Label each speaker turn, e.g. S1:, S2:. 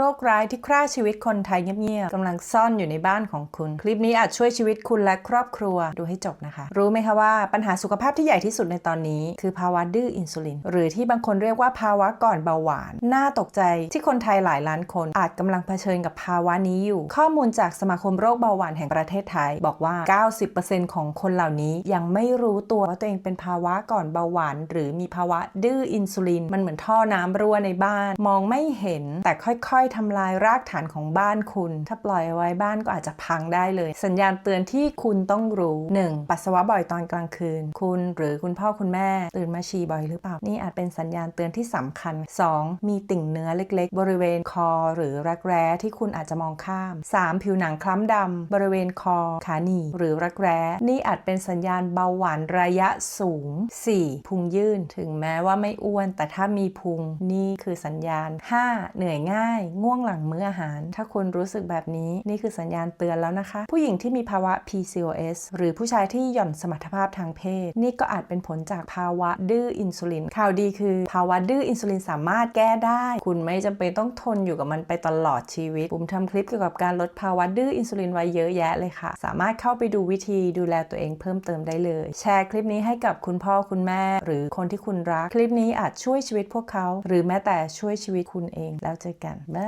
S1: โรคร้ายที่ฆ่าชีวิตคนไทยเงียบๆกำลังซ่อนอยู่ในบ้านของคุณ คลิปนี้อาจช่วยชีวิตคุณและครอบครัวดูให้จบนะคะ รู้ไหมคะว่าปัญหาสุขภาพที่ใหญ่ที่สุดในตอนนี้ คือภาวะดื้ออินซูลิน หรือที่บางคนเรียกว่าภาวะก่อนเบาหวาน น่าตกใจที่คนไทยหลายล้านคนอาจกำลังเผชิญกับภาวะนี้อยู่ ข้อมูลจากสมาคมโรคเบาหวานแห่งประเทศไทย บอกว่า 90%ของคนเหล่านี้ยังไม่รู้ตัวว่าตัวเองเป็นภาวะก่อนเบาหวาน หรือมีภาวะดื้ออินซูลิน มันเหมือนท่อน้ำรั่วในบ้าน มองไม่เห็นแต่ค่อยทำลายรากฐานของบ้านคุณ ถ้าปล่อยไว้บ้านก็อาจจะพังได้เลย สัญญาณเตือนที่คุณต้องรู้ 1. ปัสสาวะบ่อยตอนกลางคืน คุณหรือคุณพ่อคุณแม่ ตื่นมาฉี่บ่อยหรือเปล่า นี่อาจเป็นสัญญาณเตือนที่สำคัญ 2. มีติ่งเนื้อเล็กๆ บริเวณคอ หรือรักแร้ที่คุณอาจจะมองข้าม 3. ผิวหนังคล้ำดำบริเวณคอ ขาหนีบหรือรักแร้ นี่อาจเป็นสัญญาณเบาหวานระยะสูง 4. พุงยื่นถึงแม้ว่าไม่อ้วน แต่ถ้ามีพุงนี่คือสัญญาณ 5. เหนื่อยง่ายง่วงหลังมื้ออาหาร ถ้าคุณรู้สึกแบบนี้นี่คือสัญญาณเตือนแล้วนะคะ ผู้หญิงที่มีภาวะ PCOS หรือผู้ชายที่หย่อนสมรรถภาพทางเพศ นี่ก็อาจเป็นผลจากภาวะดื้ออินซูลินข่าวดีคือ ภาวะดื้ออินซูลินสามารถแก้ได้ คุณไม่จำเป็นต้องทนอยู่กับมันไปตลอดชีวิตผมทำคลิปเกี่ยวกับการลดภาวะดื้ออินซูลินไว้เยอะแยะเลยค่ะ สามารถเข้าไปดูวิธีดูแลตัวเองเพิ่มเติมได้เลย แชร์คลิปนี้ให้กับคุณพ่อคุณแม่ หรือคนที่คุณรัก คลิปนี้อาจช่วยชีวิตพวกเขา หรือแม้แต่ช่วยชีวิตคุณเองแล้วเจอกันบ๊าย